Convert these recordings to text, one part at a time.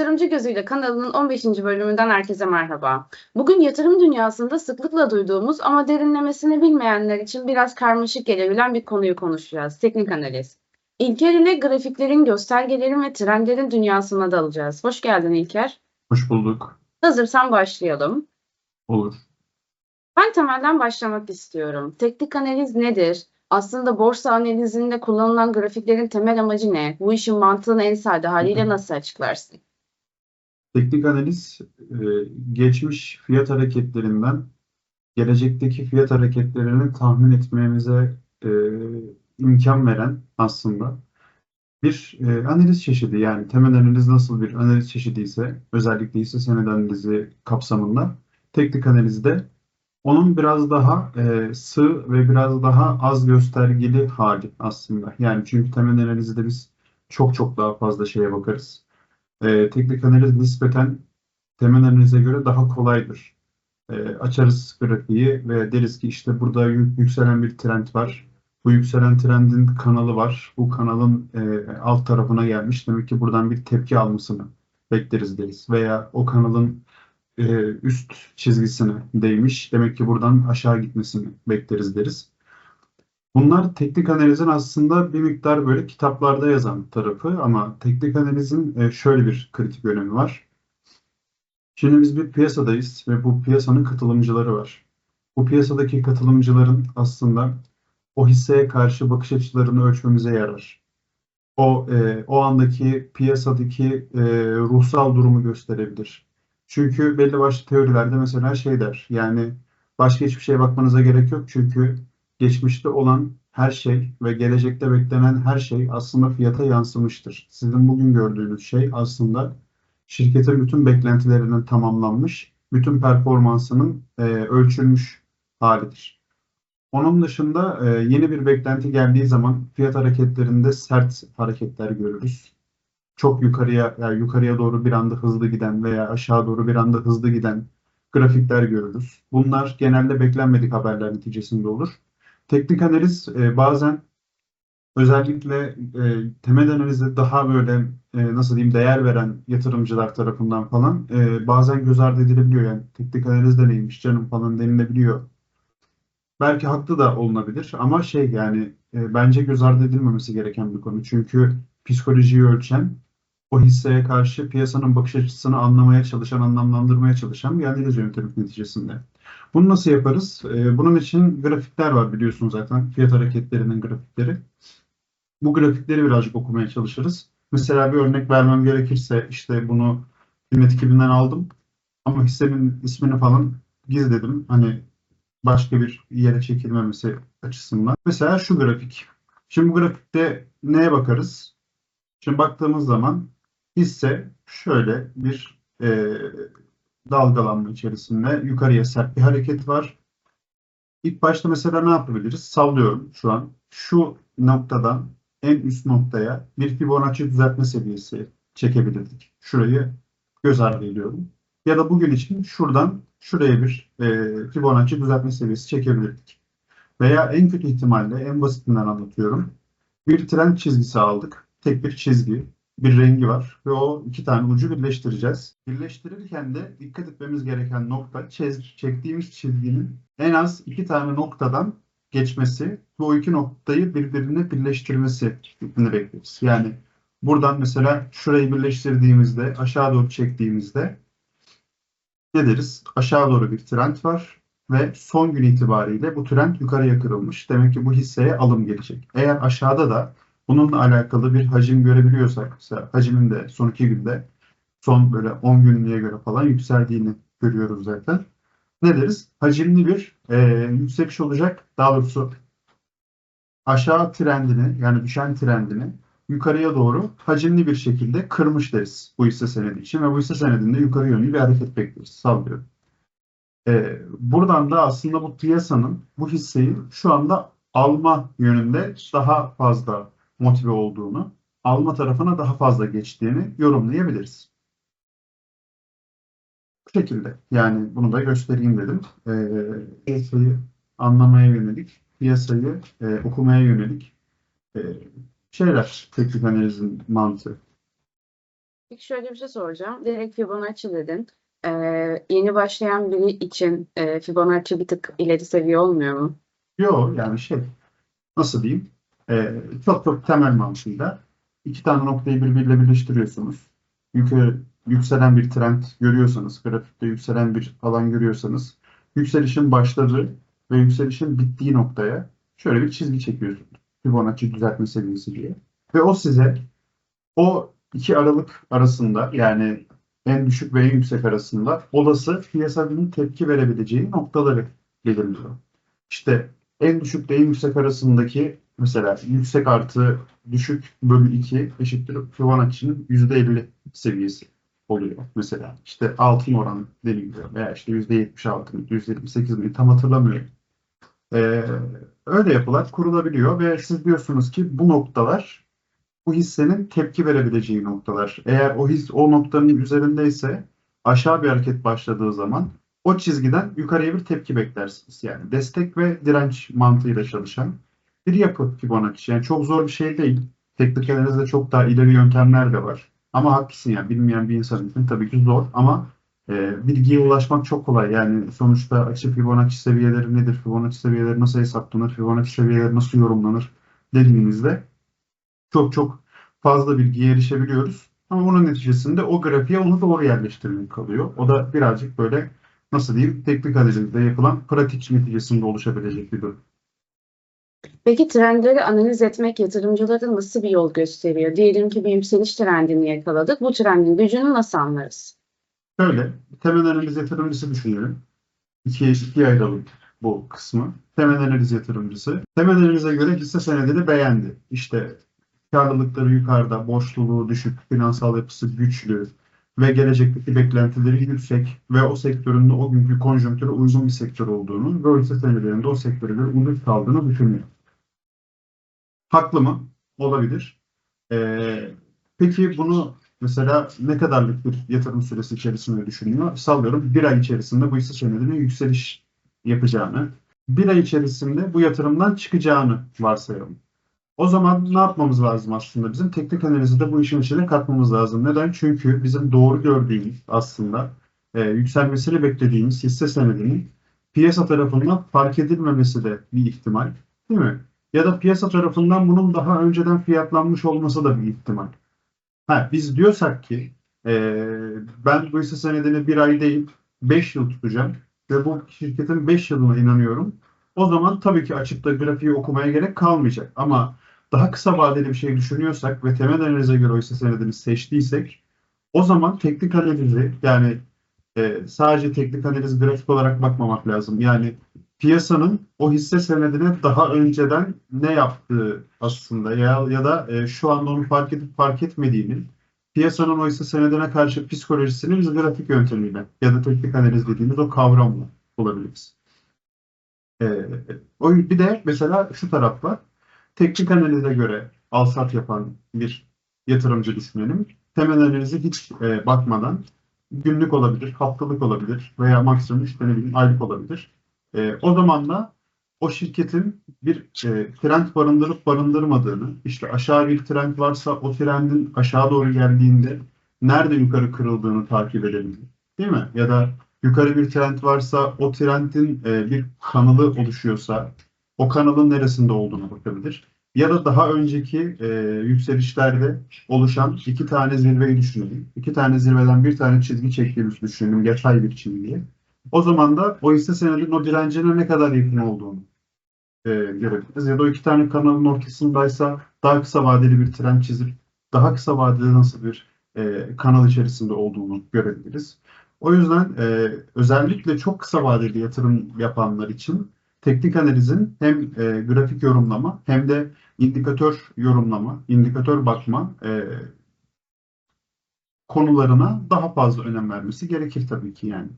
Yatırımcı Gözüyle kanalının 15. bölümünden herkese merhaba. Bugün yatırım dünyasında sıklıkla duyduğumuz ama derinlemesine bilmeyenler için biraz karmaşık gelebilen bir konuyu konuşacağız. Teknik analiz. İlker ile grafiklerin, göstergelerin ve trendlerin dünyasına dalacağız. Hoş geldin İlker. Hoş bulduk. Hazırsan başlayalım. Olur. Ben temelden başlamak istiyorum. Teknik analiz nedir? Aslında borsa analizinde kullanılan grafiklerin temel amacı ne? Bu işin mantığını en sade haliyle nasıl açıklarsın? Teknik analiz e, geçmiş fiyat hareketlerinden gelecekteki fiyat hareketlerini tahmin etmemize e, imkan veren aslında bir e, analiz çeşidi. Yani temel analiz nasıl bir analiz çeşidi ise özellikle ise sened analizi kapsamında teknik analizde onun biraz daha sığ ve biraz daha az göstergeli hali aslında. Yani çünkü temel analizde biz çok çok daha fazla şeye bakarız. E, teknik analiz nispeten temel analize göre daha kolaydır. E, açarız grafiği ve deriz ki işte burada yü- yükselen bir trend var. Bu yükselen trendin kanalı var. Bu kanalın e, alt tarafına gelmiş. Demek ki buradan bir tepki almasını bekleriz deriz. Veya o kanalın e, üst çizgisine değmiş. Demek ki buradan aşağı gitmesini bekleriz deriz. Bunlar teknik analizin aslında bir miktar böyle kitaplarda yazan tarafı ama teknik analizin e, şöyle bir kritik önemi var. Şimdi biz bir piyasadayız ve bu piyasanın katılımcıları var. Bu piyasadaki katılımcıların aslında o hisseye karşı bakış açılarını ölçmemize yarar. O e, o andaki piyasadaki e, ruhsal durumu gösterebilir. Çünkü belli başlı teorilerde mesela şey der. Yani başka hiçbir şeye bakmanıza gerek yok çünkü geçmişte olan her şey ve gelecekte beklenen her şey aslında fiyata yansımıştır. Sizin bugün gördüğünüz şey aslında şirketin bütün beklentilerinin tamamlanmış, bütün performansının e, ölçülmüş halidir. Onun dışında e, yeni bir beklenti geldiği zaman fiyat hareketlerinde sert hareketler görürüz. Çok yukarıya yani yukarıya doğru bir anda hızlı giden veya aşağı doğru bir anda hızlı giden grafikler görürüz. Bunlar genelde beklenmedik haberler neticesinde olur. Teknik analiz e, bazen özellikle e, temel analize daha böyle e, nasıl diyeyim değer veren yatırımcılar tarafından falan e, bazen göz ardı edilebiliyor. Yani teknik analiz de neymiş canım falan denilebiliyor. Belki haklı da olunabilir ama şey yani e, bence göz ardı edilmemesi gereken bir konu. Çünkü psikolojiyi ölçen o hisseye karşı piyasanın bakış açısını anlamaya çalışan, anlamlandırmaya çalışan bir analiz yöntemi neticesinde. Bunu nasıl yaparız? Ee, bunun için grafikler var biliyorsunuz zaten. Fiyat hareketlerinin grafikleri. Bu grafikleri birazcık okumaya çalışırız. Mesela bir örnek vermem gerekirse işte bunu Kıymet 2000'den aldım. Ama hissenin ismini falan gizledim. Hani başka bir yere çekilmemesi açısından. Mesela şu grafik. Şimdi bu grafikte neye bakarız? Şimdi baktığımız zaman hisse şöyle bir e, dalgalanma içerisinde yukarıya sert bir hareket var. İlk başta mesela ne yapabiliriz? Sallıyorum şu an. Şu noktadan en üst noktaya bir Fibonacci düzeltme seviyesi çekebilirdik. Şurayı göz ardı ediyorum. Ya da bugün için şuradan şuraya bir e, Fibonacci düzeltme seviyesi çekebilirdik. Veya en kötü ihtimalle en basitinden anlatıyorum. Bir trend çizgisi aldık. Tek bir çizgi bir rengi var ve o iki tane ucu birleştireceğiz. Birleştirirken de dikkat etmemiz gereken nokta çiz- çektiğimiz çizginin en az iki tane noktadan geçmesi ve o iki noktayı birbirine birleştirmesi şeklinde bekleriz. Yani buradan mesela şurayı birleştirdiğimizde aşağı doğru çektiğimizde ne deriz? Aşağı doğru bir trend var ve son gün itibariyle bu trend yukarıya kırılmış. Demek ki bu hisseye alım gelecek. Eğer aşağıda da bununla alakalı bir hacim görebiliyorsak, mesela hacmin de son iki günde son böyle 10 günlüğe göre falan yükseldiğini görüyoruz zaten. Ne deriz? Hacimli bir e, yükseliş olacak. Daha doğrusu aşağı trendini yani düşen trendini yukarıya doğru hacimli bir şekilde kırmış deriz bu hisse senedi için ve bu hisse senedinde yukarı yönlü bir hareket bekleriz. Sallıyorum. E, buradan da aslında bu piyasanın bu hisseyi şu anda alma yönünde daha fazla motive olduğunu, alma tarafına daha fazla geçtiğini yorumlayabiliriz. Bu şekilde. Yani bunu da göstereyim dedim. Ee, piyasayı anlamaya yönelik, piyasayı e, okumaya yönelik e, şeyler teknik analizin mantığı. Peki şöyle bir şey soracağım. Direkt Fibonacci dedin. Ee, yeni başlayan biri için e, Fibonacci bir tık ileri seviye olmuyor mu? Yok yani şey nasıl diyeyim Ee, çok çok temel mantığıyla iki tane noktayı birbiriyle birleştiriyorsunuz. Yukarı yükselen bir trend görüyorsanız, grafikte yükselen bir alan görüyorsanız yükselişin başladığı ve yükselişin bittiği noktaya şöyle bir çizgi çekiyorsunuz. Fibonacci düzeltme seviyesi diye. Ve o size o iki aralık arasında yani en düşük ve en yüksek arasında olası piyasanın tepki verebileceği noktaları belirliyor. İşte en düşük ile en yüksek arasındaki mesela yüksek artı düşük bölü 2 eşittir Fibonacci'nin %50 seviyesi oluyor mesela. İşte altın oranı deniliyor veya işte %76 mı, %78 mi tam hatırlamıyorum. Ee, öyle yapılar kurulabiliyor ve siz diyorsunuz ki bu noktalar bu hissenin tepki verebileceği noktalar. Eğer o his o noktanın üzerindeyse aşağı bir hareket başladığı zaman o çizgiden yukarıya bir tepki beklersiniz. Yani destek ve direnç mantığıyla çalışan bir yapı Fibonacci. Yani çok zor bir şey değil. Teknik analizde çok daha ileri yöntemler de var. Ama haklısın yani bilmeyen bir insan için tabii ki zor ama e, bilgiye ulaşmak çok kolay. Yani sonuçta açı Fibonacci seviyeleri nedir? Fibonacci seviyeleri nasıl hesaplanır? Fibonacci seviyeleri nasıl yorumlanır? dediğimizde çok çok fazla bilgiye erişebiliyoruz. Ama bunun neticesinde o grafiğe onu doğru yerleştirmek kalıyor. O da birazcık böyle nasıl diyeyim teknik analizde yapılan pratik neticesinde oluşabilecek bir durum. Peki trendleri analiz etmek yatırımcılara nasıl bir yol gösteriyor? Diyelim ki bir yükseliş trendini yakaladık. Bu trendin gücünü nasıl anlarız? Şöyle temel analiz yatırımcısı düşünelim. İkiye, ikiye ayıralım bu kısmı. Temel analiz yatırımcısı. Temel analize göre hisse senedini beğendi. İşte karlılıkları yukarıda, borçluluğu düşük, finansal yapısı güçlü ve gelecekteki beklentileri yüksek ve o sektörün de o günkü konjonktüre uygun bir sektör olduğunu hisse senedlerinde o sektöre göre ucuz kaldığını düşünüyor. Haklı mı? Olabilir. Ee, peki bunu mesela ne kadarlık bir yatırım süresi içerisinde düşünüyor? Sallıyorum bir ay içerisinde bu hisse yükseliş yapacağını, bir ay içerisinde bu yatırımdan çıkacağını varsayalım. O zaman ne yapmamız lazım aslında? Bizim teknik analizi de bu işin içine katmamız lazım. Neden? Çünkü bizim doğru gördüğümüz aslında e, yükselmesini beklediğimiz hisse senedinin piyasa tarafından fark edilmemesi de bir ihtimal. Değil mi? Ya da piyasa tarafından bunun daha önceden fiyatlanmış olması da bir ihtimal. Ha, biz diyorsak ki e, ben bu hisse senedini bir ay değil 5 yıl tutacağım ve bu şirketin 5 yılına inanıyorum. O zaman tabii ki açıkta grafiği okumaya gerek kalmayacak. Ama daha kısa vadeli bir şey düşünüyorsak ve temel analize göre o senedini seçtiysek o zaman teknik analizi yani e, sadece teknik analiz grafik olarak bakmamak lazım. Yani piyasanın o hisse senedine daha önceden ne yaptığı aslında ya, ya da e, şu anda onu fark edip fark etmediğini piyasanın o hisse senedine karşı psikolojisini biz grafik yöntemiyle ya da teknik analiz dediğimiz o kavramla bulabiliriz. E, o bir de mesela şu taraf var. Teknik analize göre al-sat yapan bir yatırımcı düşünelim. Temel analizi hiç e, bakmadan günlük olabilir, haftalık olabilir veya maksimum işte ne bileyim aylık olabilir. E, o zaman da o şirketin bir e, trend barındırıp barındırmadığını, işte aşağı bir trend varsa o trendin aşağı doğru geldiğinde nerede yukarı kırıldığını takip edebilir. Değil mi? Ya da yukarı bir trend varsa o trendin e, bir kanalı oluşuyorsa o kanalın neresinde olduğunu bakabilir. Ya da daha önceki e, yükselişlerde oluşan iki tane zirveyi düşünelim. İki tane zirveden bir tane çizgi çektiğimizi düşünelim. Yatay bir çizgiye. O zaman da o hisse senedinin o direncine ne kadar yakın olduğunu e, görebiliriz. Ya da o iki tane kanalın ortasındaysa daha kısa vadeli bir trend çizip daha kısa vadede nasıl bir e, kanal içerisinde olduğunu görebiliriz. O yüzden e, özellikle çok kısa vadeli yatırım yapanlar için teknik analizin hem e, grafik yorumlama hem de indikatör yorumlama, indikatör bakma e, konularına daha fazla önem vermesi gerekir tabii ki yani.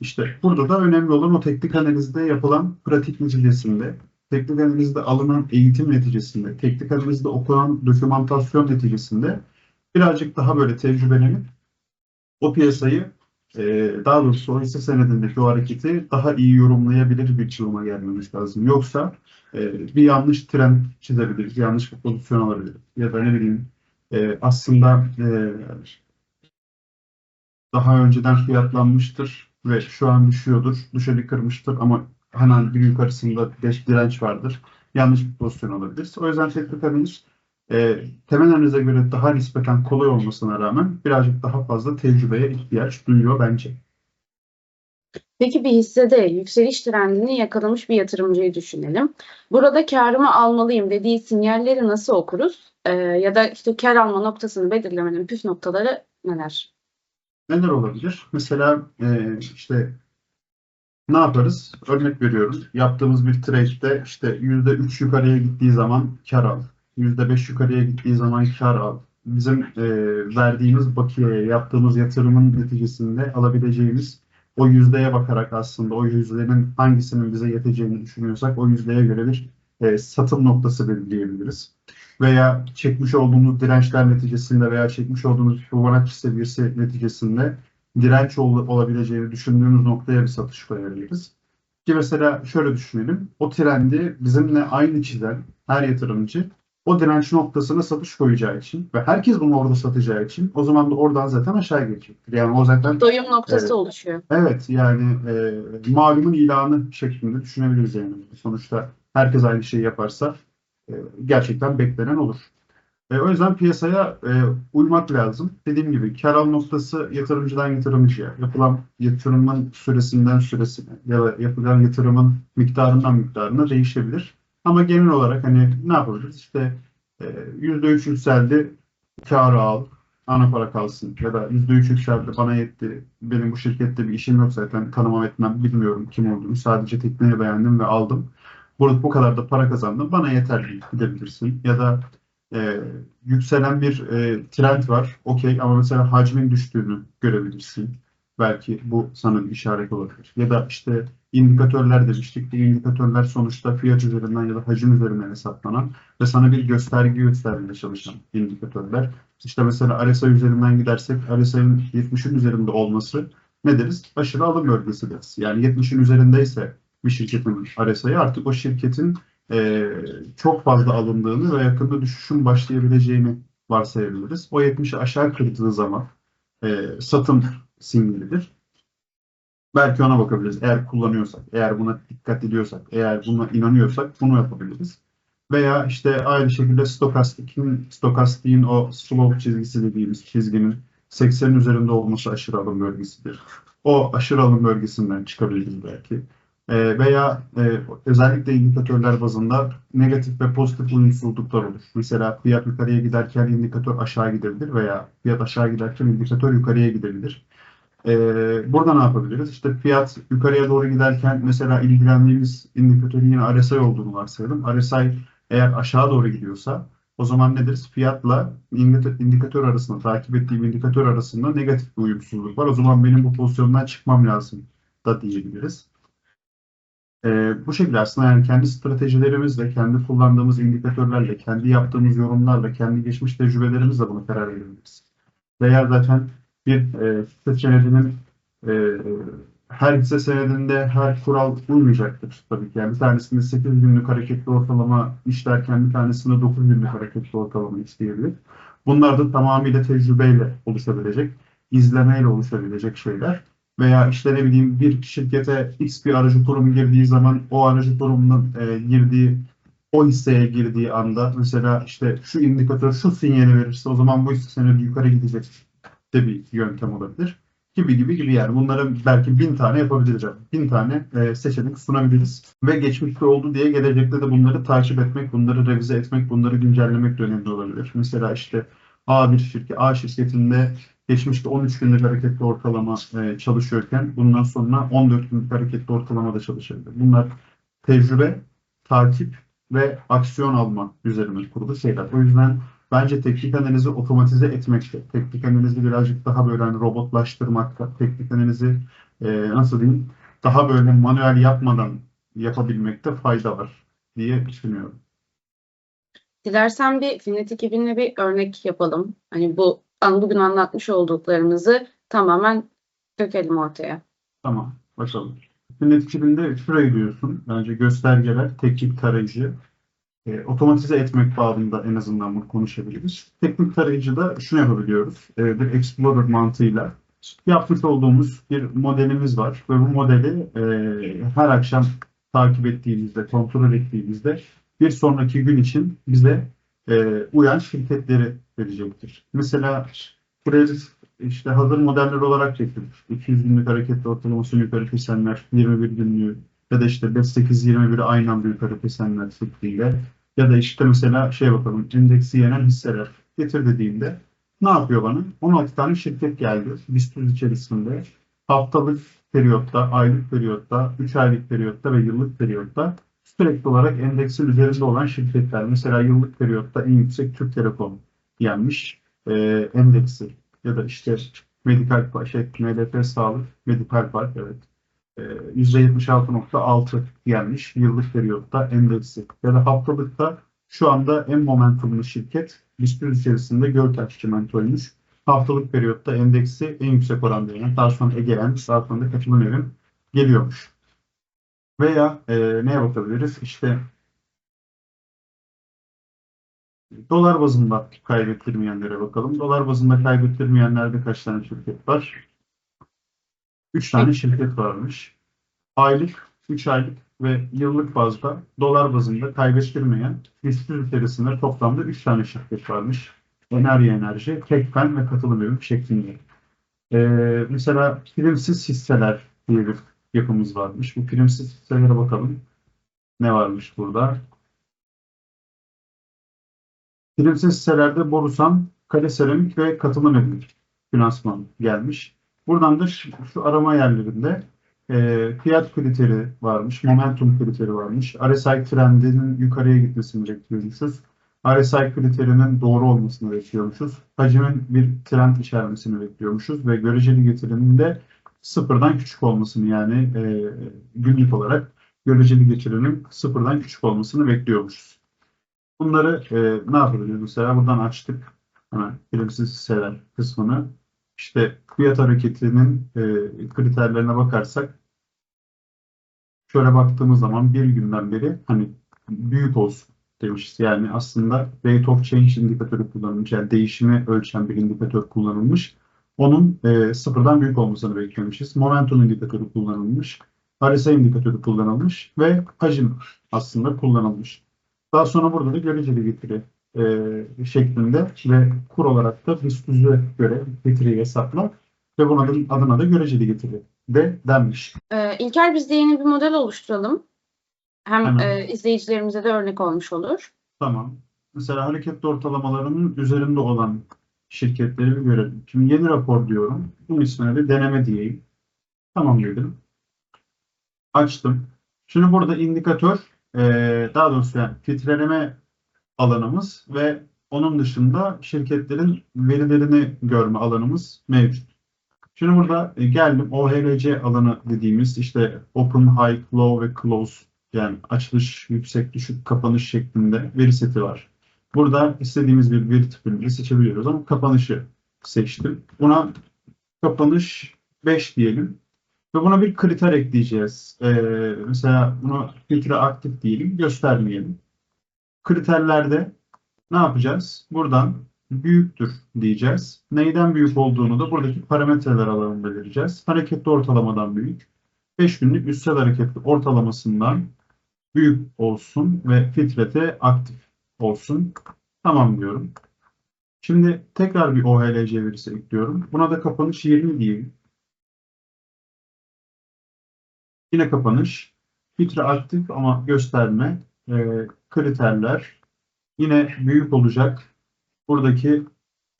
İşte burada da önemli olan o teknik analizde yapılan pratik neticesinde, teknik analizde alınan eğitim neticesinde, teknik analizde okunan dokümantasyon neticesinde birazcık daha böyle tecrübelenip o piyasayı e, daha doğrusu o hisse senedindeki o hareketi daha iyi yorumlayabilir bir duruma gelmemiz lazım. Yoksa e, bir yanlış trend çizebiliriz, yanlış bir pozisyon alabiliriz. Ya da ne bileyim e, aslında daha önceden fiyatlanmıştır ve şu an düşüyordur. Düşeni kırmıştır ama hemen bir yukarısında direnç vardır. Yanlış bir pozisyon olabilir. O yüzden teknik analiz e, temel analize göre daha nispeten kolay olmasına rağmen birazcık daha fazla tecrübeye ihtiyaç duyuyor bence. Peki bir hissede yükseliş trendini yakalamış bir yatırımcıyı düşünelim. Burada karımı almalıyım dediği sinyalleri nasıl okuruz? Ee, ya da işte kar alma noktasını belirlemenin püf noktaları neler? Neler olabilir? Mesela e, işte ne yaparız? Örnek veriyorum. Yaptığımız bir trade'de işte %3 yukarıya gittiği zaman kar al. %5 yukarıya gittiği zaman kar al. Bizim e, verdiğimiz bakiyeye, yaptığımız yatırımın neticesinde alabileceğimiz o yüzdeye bakarak aslında o yüzdenin hangisinin bize yeteceğini düşünüyorsak o yüzdeye göre bir e, satım noktası belirleyebiliriz. Veya çekmiş olduğumuz dirençler neticesinde veya çekmiş olduğumuz Fibonacci seviyesi neticesinde direnç ol- olabileceğini düşündüğümüz noktaya bir satış koyabiliriz. Ki mesela şöyle düşünelim. O trendi bizimle aynı çizen her yatırımcı o direnç noktasına satış koyacağı için ve herkes bunu orada satacağı için o zaman da oradan zaten aşağı geçecektir. Yani o zaten Doyum noktası Evet. oluşuyor. Evet yani e, malumun ilanı şeklinde düşünebiliriz yani. Sonuçta herkes aynı şeyi yaparsa e, gerçekten beklenen olur. E, o yüzden piyasaya e, uymak lazım. Dediğim gibi kar al noktası yatırımcıdan yatırımcıya, yapılan yatırımın süresinden süresine ya da yapılan yatırımın miktarından miktarına değişebilir. Ama genel olarak hani ne yapabiliriz? İşte e, %3 yükseldi, karı al, ana para kalsın ya da %3 yükseldi bana yetti. Benim bu şirkette bir işim yok zaten tanımam etmem bilmiyorum kim olduğunu sadece tekniği beğendim ve aldım. Burada bu kadar da para kazandım bana yeter deyip gidebilirsin. Ya da e, yükselen bir e, trend var okey ama mesela hacmin düştüğünü görebilirsin. Belki bu sana bir işaret olabilir. Ya da işte indikatörler demiştik. Bu indikatörler sonuçta fiyat üzerinden ya da hacim üzerinden hesaplanan ve sana bir gösterge göstermeye çalışan indikatörler. İşte mesela RSI üzerinden gidersek RSI'nin 70'in üzerinde olması ne deriz? Aşırı alım bölgesi deriz. Yani 70'in üzerindeyse bir şirketin RSI'yi artık o şirketin e, çok fazla alındığını ve yakında düşüşün başlayabileceğini varsayabiliriz. O 70'i aşağı kırdığı zaman e, satım sinyalidir. Belki ona bakabiliriz. Eğer kullanıyorsak, eğer buna dikkat ediyorsak, eğer buna inanıyorsak bunu yapabiliriz. Veya işte aynı şekilde stokastikin, stokastiğin o slope çizgisi dediğimiz çizginin 80'in üzerinde olması aşırı alım bölgesidir. O aşırı alım bölgesinden çıkabiliriz belki. E, veya e, özellikle indikatörler bazında negatif ve pozitif uyumsuzluklar olur. Mesela fiyat yukarıya giderken indikatör aşağı gidebilir veya fiyat aşağı giderken indikatör yukarıya gidebilir. Ee, burada ne yapabiliriz? İşte fiyat yukarıya doğru giderken mesela ilgilendiğimiz indikatörün yine RSI olduğunu varsayalım. RSI eğer aşağı doğru gidiyorsa o zaman ne deriz? Fiyatla indikatör arasında, takip ettiğim indikatör arasında negatif bir uyumsuzluk var. O zaman benim bu pozisyondan çıkmam lazım da diyebiliriz. Ee, bu şekilde aslında yani kendi stratejilerimizle, kendi kullandığımız indikatörlerle, kendi yaptığımız yorumlarla, kendi geçmiş tecrübelerimizle bunu karar verebiliriz. Veya zaten bir e, hisse senedinin e, her hisse senedinde her kural uymayacaktır tabii ki. Yani bir tanesinde 8 günlük hareketli ortalama işlerken bir tanesinde 9 günlük hareketli ortalama isteyebilir. Bunlar da tamamıyla tecrübeyle oluşabilecek, izlemeyle oluşabilecek şeyler. Veya işte ne bileyim bir şirkete X bir aracı kurum girdiği zaman o aracı kurumunun e, girdiği o hisseye girdiği anda mesela işte şu indikatör şu sinyali verirse o zaman bu hisse senedi yukarı gidecek de bir yöntem olabilir. Gibi gibi gibi yani bunları belki bin tane yapabiliriz. Bin tane e, seçenek sunabiliriz. Ve geçmişte oldu diye gelecekte de bunları takip etmek, bunları revize etmek, bunları güncellemek de önemli olabilir. Mesela işte A bir şirket, A şirketinde geçmişte 13 günlük hareketli ortalama e, çalışıyorken bundan sonra 14 günlük hareketli ortalama da çalışabilir. Bunlar tecrübe, takip ve aksiyon alma üzerine kurulu şeyler. O yüzden bence teknik analizi otomatize etmekte, teknik analizi birazcık daha böyle hani robotlaştırmakta, teknik analizi e, nasıl diyeyim daha böyle manuel yapmadan yapabilmekte fayda var diye düşünüyorum. Dilersen bir Finet ekibinle bir örnek yapalım. Hani bu bugün anlatmış olduklarımızı tamamen dökelim ortaya. Tamam, bakalım. Sünnet ekibinde şurayı diyorsun. Bence göstergeler, teknik tarayıcı, e, otomatize etmek bağlamında en azından bunu konuşabiliriz. Teknik tarayıcıda şunu yapabiliyoruz. E, bir Explorer mantığıyla yapmış olduğumuz bir modelimiz var ve bu modeli e, her akşam takip ettiğimizde, kontrol ettiğimizde bir sonraki gün için bize e, uyan şirketleri verecektir. Mesela buraya işte hazır modeller olarak getirdik. 200 günlük hareketli ortalaması yukarı kesenler, 21 günlüğü ya da işte 5-8-21'i aynı anda yukarı kesenler şekliyle ya da işte mesela şey bakalım endeksi yenen hisseler getir dediğimde ne yapıyor bana? 16 tane şirket geldi BIST içerisinde. Haftalık periyotta, aylık periyotta, 3 aylık periyotta ve yıllık periyotta sürekli olarak endeksin üzerinde olan şirketler. Mesela yıllık periyotta en yüksek Türk Telekom yenmiş e, endeksi ya da işte Medikal şey, MDP Sağlık, Medikal Park evet. E, %76.6 yenmiş yıllık periyotta endeksi. Ya da haftalıkta şu anda en momentumlu şirket BIST içerisinde Göltaş Çimento'ymuş. Haftalık periyotta endeksi en yüksek oranda yenen. Daha sonra Ege'en, daha sonra da katılım evim geliyormuş. Veya e, neye bakabiliriz? İşte dolar bazında kaybettirmeyenlere bakalım. Dolar bazında kaybettirmeyenlerde kaç tane şirket var? 3 tane şirket varmış. Aylık, 3 aylık ve yıllık bazda dolar bazında kaybettirmeyen BIST içerisinde toplamda 3 tane şirket varmış. Enerji Enerji, Tekfen ve Katılım Evim şeklinde. Ee, mesela primsiz hisseler diye bir yapımız varmış. Bu primsiz hisselere bakalım. Ne varmış burada? Primsiz hisselerde Borusan, Kale Seramik ve Katılım Evim finansman gelmiş. Buradan da şu, şu arama yerlerinde e, fiyat kriteri varmış, momentum kriteri varmış. RSI trendinin yukarıya gitmesini bekliyormuşuz. RSI kriterinin doğru olmasını bekliyormuşuz. Hacmin bir trend içermesini bekliyormuşuz ve göreceli getirinin de sıfırdan küçük olmasını yani e, günlük olarak göreceli getirinin sıfırdan küçük olmasını bekliyormuşuz. Bunları e, ne yapabiliriz? Mesela buradan açtık. Hemen primsiz hisseler kısmını. İşte fiyat hareketinin e, kriterlerine bakarsak şöyle baktığımız zaman bir günden beri hani büyük olsun demişiz. Yani aslında rate of change indikatörü kullanılmış. Yani değişimi ölçen bir indikatör kullanılmış. Onun e, sıfırdan büyük olmasını bekliyormuşuz. Momentum indikatörü kullanılmış. RSI indikatörü kullanılmış ve hacim aslında kullanılmış. Daha sonra burada da göreceli getiri e, şeklinde ve kur olarak da BIST 100'e göre getiriyi hesapla ve bunun adına da göreceli getiri de denmiş. Ee, İlker biz de yeni bir model oluşturalım. Hem Hemen. e, izleyicilerimize de örnek olmuş olur. Tamam. Mesela hareketli ortalamalarının üzerinde olan şirketleri bir görelim. Şimdi yeni rapor diyorum. Bunun ismine de deneme diyeyim. Tamam dedim. Açtım. Şimdi burada indikatör eee, daha doğrusu yani filtreleme alanımız ve onun dışında şirketlerin verilerini görme alanımız mevcut. Şimdi burada e, geldim OHLC alanı dediğimiz işte Open, High, Low ve Close yani açılış, yüksek, düşük, kapanış şeklinde veri seti var. Burada istediğimiz bir veri tipini seçebiliyoruz ama kapanışı seçtim. Buna kapanış 5 diyelim. Ve buna bir kriter ekleyeceğiz. Ee, mesela buna filtre aktif diyelim, göstermeyelim. Kriterlerde ne yapacağız? Buradan büyüktür diyeceğiz. Neyden büyük olduğunu da buradaki parametreler alanında vereceğiz. Hareketli ortalamadan büyük. 5 günlük üstel hareketli ortalamasından büyük olsun ve filtrete aktif olsun. Tamam diyorum. Şimdi tekrar bir OHLC verisi ekliyorum. Buna da kapanış 20 diyeyim. Yine kapanış. Filtre aktif ama gösterme. E, kriterler. Yine büyük olacak. Buradaki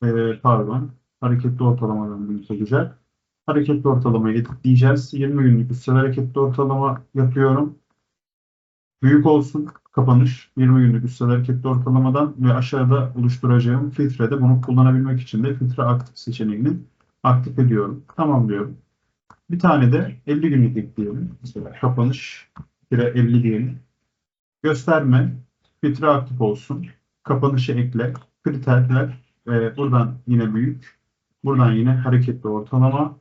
e, pardon hareketli ortalamadan büyük olacak. Hareketli ortalamayı editleyeceğiz. 20 günlük üstel hareketli ortalama yapıyorum. Büyük olsun kapanış 20 günlük üstel hareketli ortalamadan ve aşağıda oluşturacağım filtrede bunu kullanabilmek için de filtre aktif seçeneğini aktif ediyorum. Tamam diyorum. Bir tane de 50 günlük ekleyelim. Mesela kapanış 50 diyelim. Gösterme filtre aktif olsun. Kapanışı ekle. Kriterler e, buradan yine büyük. Buradan yine hareketli ortalama.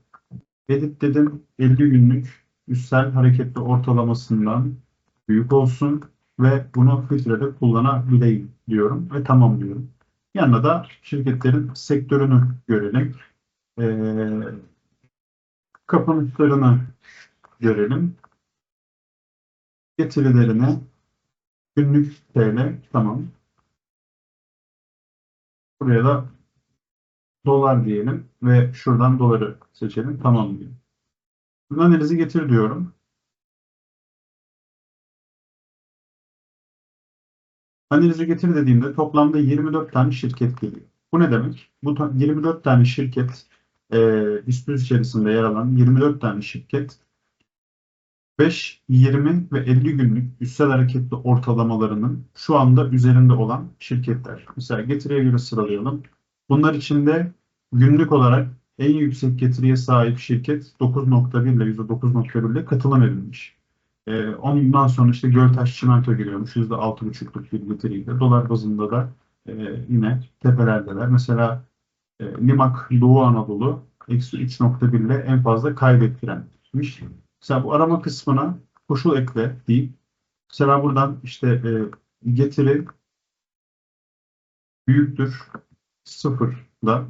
Edit dedim 50 günlük üstel hareketli ortalamasından büyük olsun ve bunu filtrede kullanabileyim diyorum ve tamam diyorum. Yanına da şirketlerin sektörünü görelim. Ee, kapanışlarını görelim. Getirilerine günlük TL tamam. Buraya da dolar diyelim ve şuradan doları seçelim. Tamam diyelim. Analizi getir diyorum. Analizi getir dediğimde toplamda 24 tane şirket geliyor. Bu ne demek? Bu ta- 24 tane şirket e, üst yüz içerisinde yer alan 24 tane şirket 5, 20 ve 50 günlük üstsel hareketli ortalamalarının şu anda üzerinde olan şirketler. Mesela getiriye göre sıralayalım. Bunlar içinde günlük olarak en yüksek getiriye sahip şirket 9.1 ile %9.1 ile katılım edilmiş. Ee, ondan sonra işte Göltaş Çimento geliyormuş %6.5'luk bir getiriyle. Dolar bazında da e, yine tepelerdeler. Mesela e, Limak Doğu Anadolu eksi 3.1 ile en fazla kaybettirenmiş. Mesela bu arama kısmına koşul ekle deyip mesela buradan işte e, getiri büyüktür sıfır da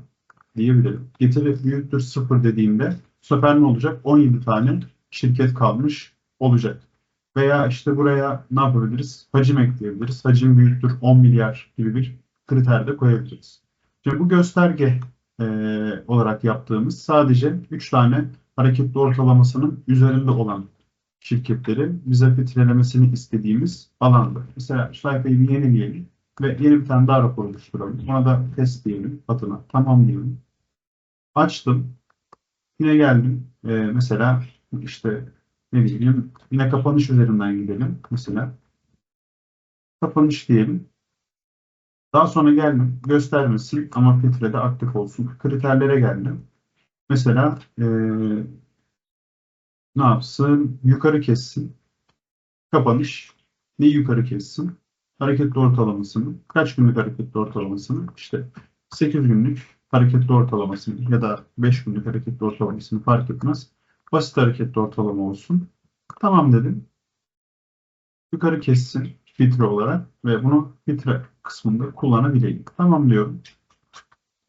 diyebilirim. Getiri büyüktür sıfır dediğimde bu sefer ne olacak? 17 tane şirket kalmış olacak. Veya işte buraya ne yapabiliriz? Hacim ekleyebiliriz. Hacim büyüktür 10 milyar gibi bir kriter de koyabiliriz. Şimdi bu gösterge e, olarak yaptığımız sadece 3 tane hareketli ortalamasının üzerinde olan şirketleri bize filtrelemesini istediğimiz alanda. Mesela sayfayı bir yenileyelim ve yeni bir tane daha rapor oluşturalım. Buna da test diyelim adına. Tamam diyelim. Açtım. Yine geldim. Ee, mesela işte ne diyelim yine kapanış üzerinden gidelim. Mesela kapanış diyelim. Daha sonra geldim. Göstermesin ama filtrede aktif olsun. Kriterlere geldim. Mesela eee ne yapsın? Yukarı kessin. Kapanış. Neyi yukarı kessin? Hareketli ortalamasını. Kaç günlük hareketli ortalamasını? İşte 8 günlük hareketli ortalamasını ya da 5 günlük hareketli ortalamasını fark etmez. Basit hareketli ortalama olsun. Tamam dedim. Yukarı kessin filtre olarak ve bunu filtre kısmında kullanabileyim. Tamam diyorum.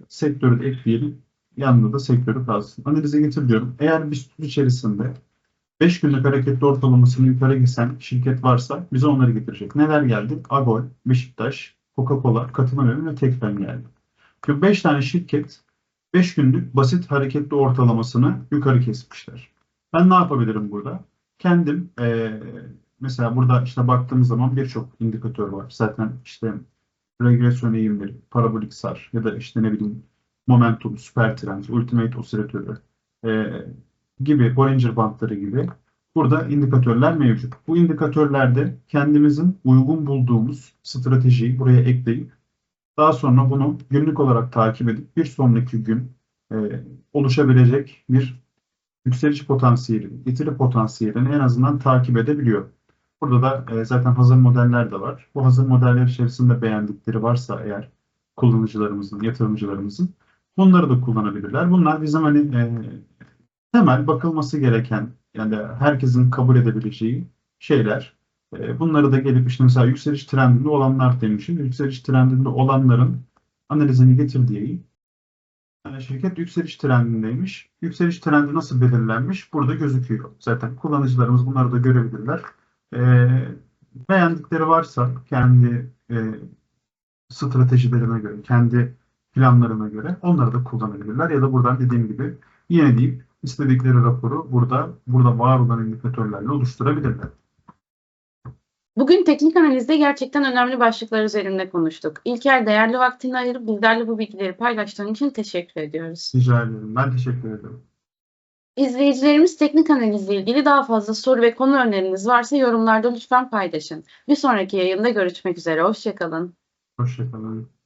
Sektörü de ekleyelim. Yanında da sektörü kalsın. Analize getir diyorum. Eğer bir süre içerisinde 5 günlük hareketli ortalamasını yukarı giden şirket varsa bize onları getirecek. Neler geldi? Agol, Beşiktaş, Coca-Cola, Katılım ve Tekfen geldi. Çünkü 5 tane şirket 5 günlük basit hareketli ortalamasını yukarı kesmişler. Ben ne yapabilirim burada? Kendim eee, mesela burada işte baktığımız zaman birçok indikatör var. Zaten işte regresyon eğimleri, parabolik sar ya da işte ne bileyim momentum, süper trend, ultimate osilatörü eee gibi Bollinger bantları gibi burada indikatörler mevcut. Bu indikatörlerde kendimizin uygun bulduğumuz stratejiyi buraya ekleyip daha sonra bunu günlük olarak takip edip bir sonraki gün e, oluşabilecek bir yükseliş potansiyeli, getiri potansiyelini en azından takip edebiliyor. Burada da e, zaten hazır modeller de var. Bu hazır modeller içerisinde beğendikleri varsa eğer kullanıcılarımızın, yatırımcılarımızın bunları da kullanabilirler. Bunlar bizim hani e, temel bakılması gereken yani herkesin kabul edebileceği şeyler. E, Bunları da gelip işte mesela yükseliş trendinde olanlar demişim. Yükseliş trendinde olanların analizini getir diyeyim. Yani şirket yükseliş trendindeymiş. Yükseliş trendi nasıl belirlenmiş? Burada gözüküyor. Zaten kullanıcılarımız bunları da görebilirler. E, beğendikleri varsa kendi e, stratejilerine göre, kendi planlarına göre onları da kullanabilirler. Ya da buradan dediğim gibi yine deyip istedikleri raporu burada burada var olan indikatörlerle oluşturabilirler. Bugün teknik analizde gerçekten önemli başlıklar üzerinde konuştuk. İlker değerli vaktini ayırıp bizlerle bu bilgileri paylaştığın için teşekkür ediyoruz. Rica ederim. Ben teşekkür ederim. İzleyicilerimiz teknik analizle ilgili daha fazla soru ve konu öneriniz varsa yorumlarda lütfen paylaşın. Bir sonraki yayında görüşmek üzere. Hoşçakalın. Hoşçakalın.